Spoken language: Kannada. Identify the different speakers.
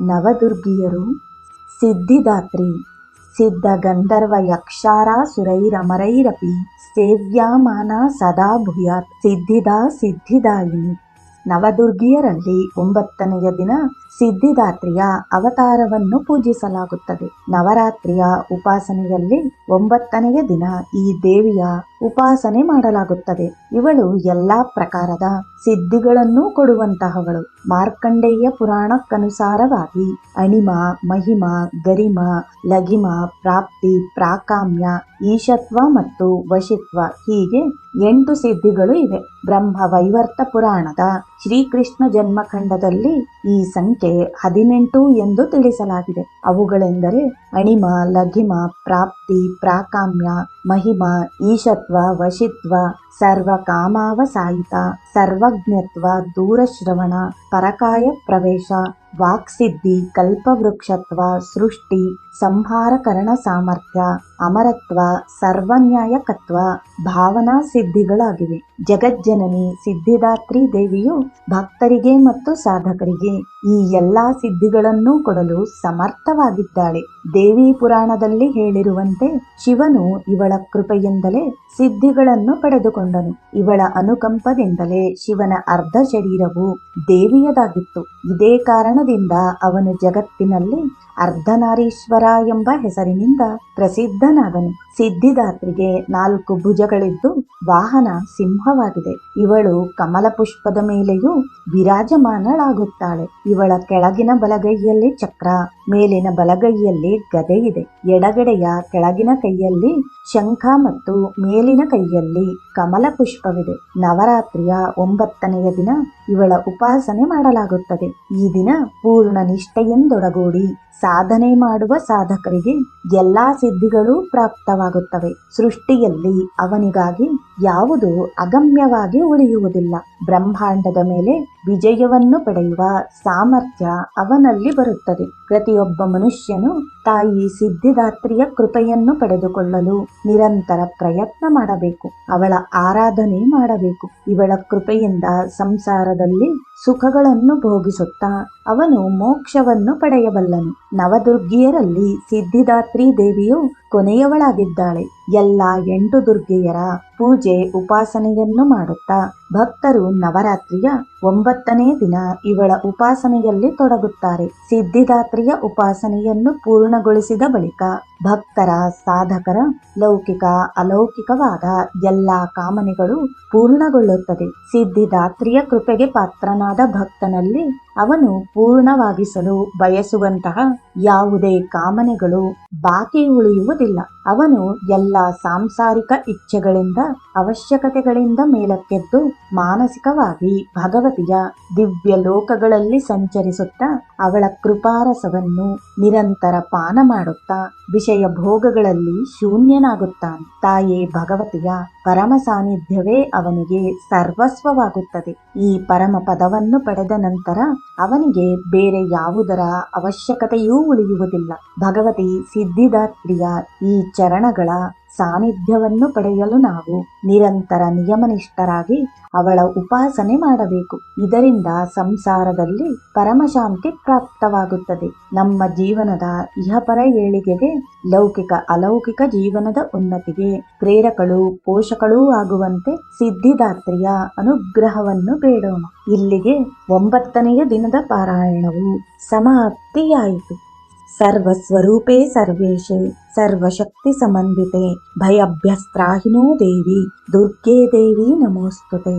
Speaker 1: ನವದುರ್ಗಿಯರು, ಸಿದ್ಧಿದಾತ್ರಿ ಸಿದ್ಧ ಗಂಧರ್ವ ಯಕ್ಷಾರಾಸುರೈರಮರೈರಪಿ ಸೇವ್ಯಾಮಾನ ಸದಾ ಭೂಯಾತ್, ಸಿದ್ಧಿದಾ ಸಿದ್ಧಿದಾಯಿನಿ ನವದುರ್ಗಿಯರಲ್ಲಿ ಒಂಬತ್ತನೆಯ ದಿನ ಸಿದ್ಧಿದಾತ್ರಿಯ ಅವತಾರವನ್ನು ಪೂಜಿಸಲಾಗುತ್ತದೆ. ನವರಾತ್ರಿಯ ಉಪಾಸನೆಯಲ್ಲಿ ಒಂಬತ್ತನೆಯ ದಿನ ಈ ದೇವಿಯ ಉಪಾಸನೆ ಮಾಡಲಾಗುತ್ತದೆ. ಇವಳು ಎಲ್ಲಾ ಪ್ರಕಾರದ ಸಿದ್ಧಿಗಳನ್ನು ಕೊಡುವಂತಹವಳು. ಮಾರ್ಕಂಡೇಯ ಪುರಾಣಕ್ಕನುಸಾರವಾಗಿ ಅಣಿಮ, ಮಹಿಮ, ಗರಿಮ, ಲಘಿಮ, ಪ್ರಾಪ್ತಿ, ಪ್ರಾಕಾಮ್ಯ, ಈಶತ್ವ ಮತ್ತು ವಶಿತ್ವ ಹೀಗೆ ಎಂಟು ಸಿದ್ಧಿಗಳು ಇವೆ. ಬ್ರಹ್ಮ ವೈವರ್ತ ಪುರಾಣದ ಶ್ರೀಕೃಷ್ಣ ಜನ್ಮಖಂಡದಲ್ಲಿ ಈ ಸಂಖ್ಯೆ ಹದಿನೆಂಟು ಎಂದು ತಿಳಿಸಲಾಗಿದೆ. ಅವುಗಳೆಂದರೆ ಅಣಿಮ, ಲಘಿಮ, ಪ್ರಾಪ್ತಿ, ಪ್ರಾಕಾಮ್ಯ మహిమ ఈశత్వ వశిత్వ సర్వకామావసాయిత సర్వజ్ఞత్వ దూరశ్రవణ పరకాయ ప్రవేశ ವಾಕ್ಸಿದ್ಧಿ, ಕಲ್ಪವೃಕ್ಷತ್ವ, ಸೃಷ್ಟಿ ಸಂಹಾರಕರಣ ಸಾಮರ್ಥ್ಯ ಅಮರತ್ವ, ಸರ್ವನ್ಯಾಯಕತ್ವ ಭಾವನಾ ಸಿದ್ಧಿಗಳಾಗಿವೆ ಜಗಜ್ಜನನಿ, ಸಿದ್ಧಿದಾತ್ರಿ ದೇವಿಯು ಭಕ್ತರಿಗೆ ಮತ್ತು ಸಾಧಕರಿಗೆ ಈ ಎಲ್ಲಾ ಸಿದ್ಧಿಗಳನ್ನು ಕೊಡಲು ಸಮರ್ಥವಾಗಿದ್ದಾಳೆ. ದೇವಿ ಪುರಾಣದಲ್ಲಿ ಹೇಳಿರುವಂತೆ ಶಿವನು ಇವಳ ಕೃಪೆಯಿಂದಲೇ ಸಿದ್ಧಿಗಳನ್ನು ಪಡೆದುಕೊಂಡನು. ಇವಳ ಅನುಕಂಪದಿಂದಲೇ ಶಿವನ ಅರ್ಧ ಶರೀರವು ದೇವಿಯದಾಗಿತ್ತು. ಇದೇ ಕಾರಣದಿಂದ ಅವನು ಜಗತ್ತಿನಲ್ಲಿ ಅರ್ಧನಾರೀಶ್ವರ ಎಂಬ ಹೆಸರಿನಿಂದ ಪ್ರಸಿದ್ಧನಾದನು. ಸಿದ್ಧಿದಾತ್ರಿಗೆ ನಾಲ್ಕು ಭುಜಗಳಿದ್ದು ವಾಹನ ಸಿಂಹವಾಗಿದೆ. ಇವಳು ಕಮಲ ಪುಷ್ಪದ ಮೇಲೆಯೂ ವಿರಾಜಮಾನಳಾಗುತ್ತಾಳೆ. ಇವಳ ಕೆಳಗಿನ ಬಲಗೈಯಲ್ಲಿ ಚಕ್ರ, ಮೇಲಿನ ಬಲಗೈಯಲ್ಲಿ ಗದೆ ಇದೆ. ಎಡಗಡೆಯ ಕೆಳಗಿನ ಕೈಯಲ್ಲಿ ಶಂಖ ಮತ್ತು ಮೇಲಿನ ಕೈಯಲ್ಲಿ ಕಮಲ ಪುಷ್ಪವಿದೆ. ನವರಾತ್ರಿಯ ಒಂಬತ್ತನೆಯ ದಿನ ಇವಳ ಉಪಾಸನೆ ಮಾಡಲಾಗುತ್ತದೆ. ಈ ದಿನ ಪೂರ್ಣ ನಿಷ್ಠೆಯಿಂದೊಡಗೂಡಿ ಸಾಧನೆ ಮಾಡುವ ಸಾಧಕರಿಗೆ ಎಲ್ಲಾ ಸಿದ್ಧಿಗಳು ಪ್ರಾಪ್ತವಾಗುತ್ತವೆ. ಸೃಷ್ಟಿಯಲ್ಲಿ ಅವನಿಗಾಗಿ ಯಾವುದು ಅಗಮ್ಯವಾಗಿ ಉಳಿಯುವುದಿಲ್ಲ. ಬ್ರಹ್ಮಾಂಡದ ಮೇಲೆ ವಿಜಯವನ್ನು ಪಡೆಯುವ ಸಾಮರ್ಥ್ಯ ಅವನಲ್ಲಿ ಬರುತ್ತದೆ. ಪ್ರತಿಯೊಬ್ಬ ಮನುಷ್ಯನು ತಾಯಿ ಸಿದ್ಧಿದಾತ್ರಿಯ ಕೃಪೆಯನ್ನು ಪಡೆದುಕೊಳ್ಳಲು ನಿರಂತರ ಪ್ರಯತ್ನ ಮಾಡಬೇಕು. ಅವಳ ಆರಾಧನೆ ಮಾಡಬೇಕು. ಇವಳ ಕೃಪೆಯಿಂದ ಸಂಸಾರದಲ್ಲಿ ಸುಖಗಳನ್ನು ಭೋಗಿಸುತ್ತಾ ಅವನು ಮೋಕ್ಷವನ್ನು ಪಡೆಯಬಲ್ಲನು ನವದುರ್ಗಿಯರಲ್ಲಿ ಸಿದ್ಧಿದಾತ್ರಿ ದೇವಿಯು ಕೊನೆಯವಳಾಗಿದ್ದಾಳೆ. ಎಲ್ಲ ಎಂಟು ದುರ್ಗೆಯರ ಪೂಜೆ ಉಪಾಸನೆಯನ್ನು ಮಾಡುತ್ತಾ ಭಕ್ತರು ನವರಾತ್ರಿಯ ಒಂಬತ್ತನೇ ದಿನ ಇವಳ ಉಪಾಸನೆಯಲ್ಲಿ ತೊಡಗುತ್ತಾರೆ. ಸಿದ್ಧಿದಾತ್ರಿಯ ಉಪಾಸನೆಯನ್ನು ಪೂರ್ಣಗೊಳಿಸಿದ ಬಳಿಕ ಭಕ್ತರ, ಸಾಧಕರ ಲೌಕಿಕ, ಅಲೌಕಿಕವಾದ ಎಲ್ಲಾ ಕಾಮನೆಗಳು ಪೂರ್ಣಗೊಳ್ಳುತ್ತದೆ. ಸಿದ್ಧಿದಾತ್ರಿಯ ಕೃಪೆಗೆ ಪಾತ್ರನಾದ ಭಕ್ತನಲ್ಲಿ ಅವನು ಪೂರ್ಣವಾಗಿಸಲು ಬಯಸುವಂತಹ ಯಾವುದೇ ಕಾಮನೆಗಳು ಬಾಕಿ ಉಳಿಯುವುದಿಲ್ಲ. ಅವನು ಎಲ್ಲ ಸಾಂಸಾರಿಕ ಇಚ್ಛೆಗಳಿಂದ, ಅವಶ್ಯಕತೆಗಳಿಂದ ಮೇಲಕ್ಕೆದ್ದು ಮಾನಸಿಕವಾಗಿ ಭಗವತಿಯ ದಿವ್ಯ ಲೋಕಗಳಲ್ಲಿ ಸಂಚರಿಸುತ್ತಾ ಅವಳ ಕೃಪಾರಸವನ್ನು ನಿರಂತರ ಪಾನ ಮಾಡುತ್ತಾ ವಿಷಯ ಭೋಗಗಳಲ್ಲಿ ಶೂನ್ಯನಾಗುತ್ತಾನೆ. ತಾಯೇ ಭಗವತಿಯ ಪರಮ ಸಾನ್ನಿಧ್ಯವೇ ಅವನಿಗೆ ಸರ್ವಸ್ವವಾಗುತ್ತದೆ. ಈ ಪರಮ ಪದವನ್ನು ಪಡೆದ ನಂತರ ಅವನಿಗೆ ಬೇರೆ ಯಾವುದರ ಅವಶ್ಯಕತೆಯೂ ಉಳಿಯುವುದಿಲ್ಲ. ಭಗವತಿ ಸಿದ್ಧಿದಾತ್ರಿಯ ಈ ಚರಣಗಳ ಸಾನ್ನಿಧ್ಯವನ್ನು ಪಡೆಯಲು ನಾವು ನಿರಂತರ ನಿಯಮನಿಷ್ಠರಾಗಿ ಅವಳ ಉಪಾಸನೆ ಮಾಡಬೇಕು. ಇದರಿಂದ ಸಂಸಾರದಲ್ಲಿ ಪರಮಶಾಂತಿ ಪ್ರಾಪ್ತವಾಗುತ್ತದೆ. ನಮ್ಮ ಜೀವನದ ಇಹಪರ ಏಳಿಗೆಗೆ ಲೌಕಿಕ ಅಲೌಕಿಕ ಜೀವನದ ಉನ್ನತಿಗೆ ಪ್ರೇರಕಳು ಪೋಷಕಳೂ ಆಗುವಂತೆ ಸಿದ್ಧಿದಾತ್ರಿಯ ಅನುಗ್ರಹವನ್ನು ಬೇಡೋಣ. ಇಲ್ಲಿಗೆ ಒಂಬತ್ತನೆಯ ದಿನದ ಪಾರಾಯಣವು ಸಮಾಪ್ತಿಯಾಯಿತು. సర్వస్వరూపే సర్వేషే సర్వశక్తి సమన్వితే భయభ్యస్త్రాహినో దేవి దుర్గే దేవి నమోస్తుతే